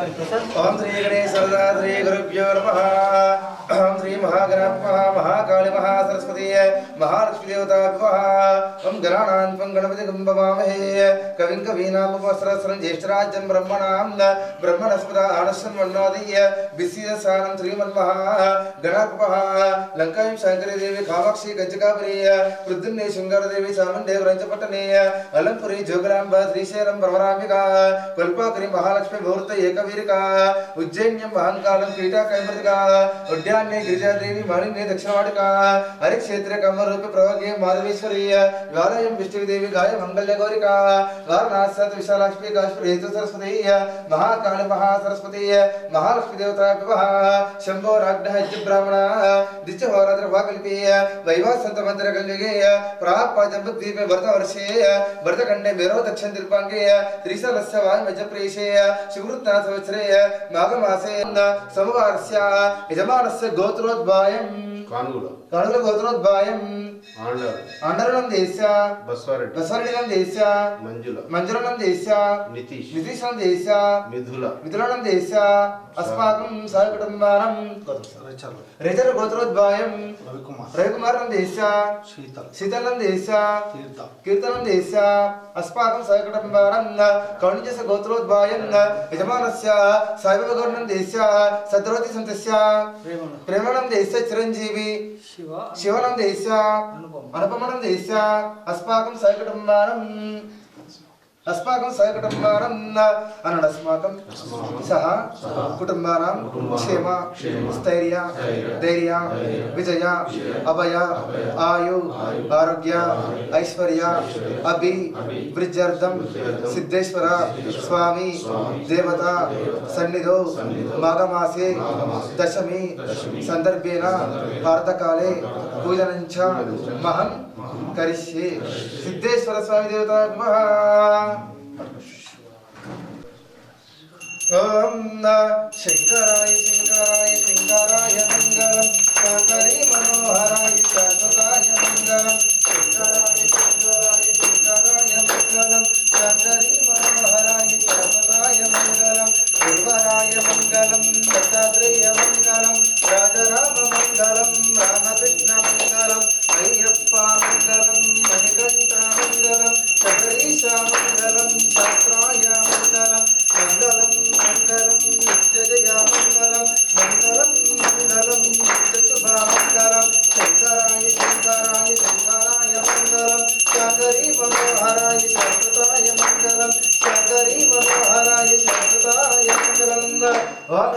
ओम श्री गणेशाद्री गुरुभ्यो नम। ओम श्री महागणप महाकाली महासरस्वती महालक्ष्मी देवता ఓం గణానాం త్వం గణపతి గంభవామహే కవిం కవీనామవస్త్రం జ్యేష్ఠరాజ్యం బ్రహ్మణాం బ్రహ్మణస్పద ఆనశ్వం వన్నోదయ బిస్సీయసానం శ్రీమన్మహ గణాత్మ లంకాయం శంకరీదేవి కామాక్షి గంజకాపురి పృథ్వీ శృంగారదేవి చాముండేవి రంచపట్టనే అలంపురి జోగులాంబ శ్రీశైలం భ్రమరాంబిక కల్పాకరి మహాలక్ష్మి ముహూర్త ఏకవీరిక. ఉజ్జయిన్యం మహంకాలం కీటాకైమృతిక ఉడ్యాన్నే గిరిజాదేవి మణిన్నే దక్షిణవాడిక హరిక్షేత్ర కమ్మరూపి ప్రవగే మాధవేశ్వరీయ. వ్యాలయం విష్ణుదేవి గాయ మంగళ్య గౌరిక వారణాసత్ విశాలాక్ష్మి కాశ్మీర హేతు సరస్వతి మహాకాళి మహాసరస్వతి మహాలక్ష్మి దేవత వివాహ శంభో రాజ్ఞ హజ్జ బ్రాహ్మణ దిత్య హోరాత్ర వాకల్పి వైవాసంత మందిర గంగే ప్రాప జంబద్వీపే భరత వర్షే భరతఖండే మేరో దక్షిణ తిల్పాంగే త్రిశలస్య వాయుమజ ప్రేషే శివృత్నా సంవత్సరే మాఘమాసే సమవారస్య యజమానస్య గోత్రోద్భాయం కానుగుల కణుల గోత్రోద్భాయం ఆండారు అండరణం దేశ? బస్వారెడ్డి. బసవరణం దేశ? మంజుల. మంజురణం దేశ? నితీష్. నితీశం దేశ? మిథుల. మిథునం దేశ? అస్మాకం సహకుటుంబానం రేచర గోత్రోద్భాయం. రవికుమార్. రవికుమారం దేశ? శీతల్. శీతలం దేశ? తీర్థ. కీర్తనం దేశ? అస్మాకం సహకుటుంబానం కౌణిజస గోత్రోద్భాయం. యజమానస్య. సాయిబాబగౌర్ణం దేశ? సద్రోతి సంతస్య. ప్రేమను. ప్రేమణం దేశ చిరంజీవి. శివ. శివనం అనుపమనం దేశ. అస్మాకం సహకుటుంబానం అస్మాకం సహకుటుంబానం అన్నాడు అస్మాకం. సహ. కుటుంబానం. క్షేమ. స్థైర్య. ధైర్య. విజయ. అభయ. ఆయు. ఆరోగ్య. ఐశ్వర్య. అభి. వృద్ధ్యర్థం. సిద్ధేశ్వర. స్వామి. దేవత. సన్నిధో. మాఘమాసే. దశమి. సందర్భేన భారతకాలే పూజనంచ. మహం. కరిష్యే సిద్ధేశ్వర స్వామి దేవత ఓం శంకరాయ శంకరాయ శంకరాయ మంగళం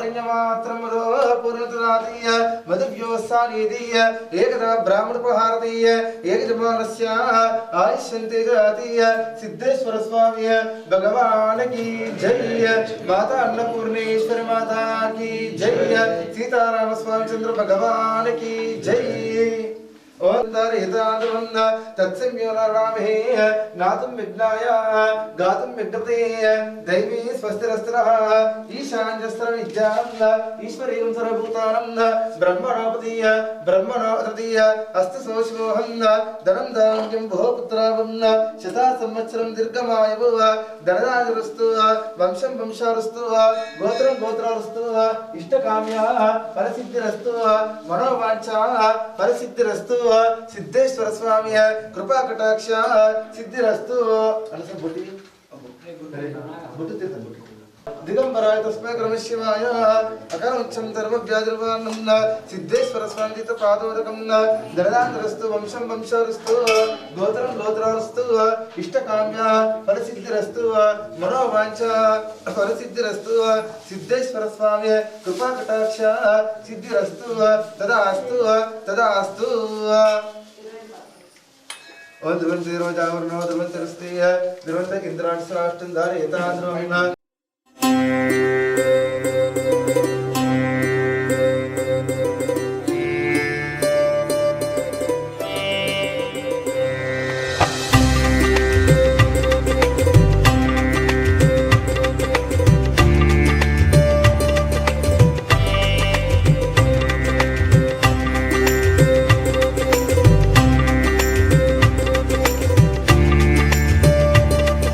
వాక్యమాత్రములో పూర్ణతురాదీయ మధువ్యోత్సానీదీయ ఏకదా బ్రాహ్మణోపహారదీయ ఏకజమానస్య ఆయుష్యంతేజాదీయ సిద్ధేశ్వర స్వామి భగవాన్ కీ జై మాతా అన్నపూర్ణేశ్వరి మాతా కీ జై సీతారామ స్వామి చంద్ర భగవాన్ కీ జై ఓం దరిహితాదున్న తత్సంయోనరామే నాతుం విఘ్నాయ గాతుం విఘ్నపతే దైవీ స్వస్తిరస్త్రః ఈశాన్యస్త్ర విద్యాం ఈశ్వరీయం సర్వభూతానం బ్రహ్మణోపదీయ బ్రహ్మణోదీయ అస్త సోషమోహం ధనం దాంగ్యం భోపుత్రావం శతా సంవత్సరం దీర్ఘమాయువు ధనదాజరస్తు వంశం వంశారస్తు గోత్రం గోత్రారస్తు ఇష్టకామ్య పరిసిద్ధిరస్తు మనోవాంఛ పరిసిద్ధిరస్తు ಸಿದ್ದೇಶ್ವರ ಸ್ವಾಮಿಯ ಕೃಪಾ ಕಟಾಕ್ಷ ಸಿದ್ಧಿರಸ್ತು. ಅಲಸ ಬುಟ್ಟಿ ಬುಟ್ಟು ತಿಂತ ಬುಟ್ಟಿ. దిగంబరాయ తస్మై క్రమశివాయ అకరముచ్చం ధర్మ వ్యాధిర్వాణం సిద్ధేశ్వర స్వాంగిత తీర్థ పాదోదకం ధనదాంతరస్తు వంశం వంశారస్తు గోత్రం గోత్రారస్తు ఇష్టకామ్య పరిసిద్ధిరస్తు మనోవాంఛ పరిసిద్ధిరస్తు సిద్ధేశ్వర స్వామి కృపా కటాక్ష సిద్ధిరస్తు తదా అస్తు ఓం ధ్రువంతి రోజావరణో ధ్రువంతి రస్తే ధ్రువంత ఇంద్రాణి శ్రాష్టం ధారయతాద్రోహిణ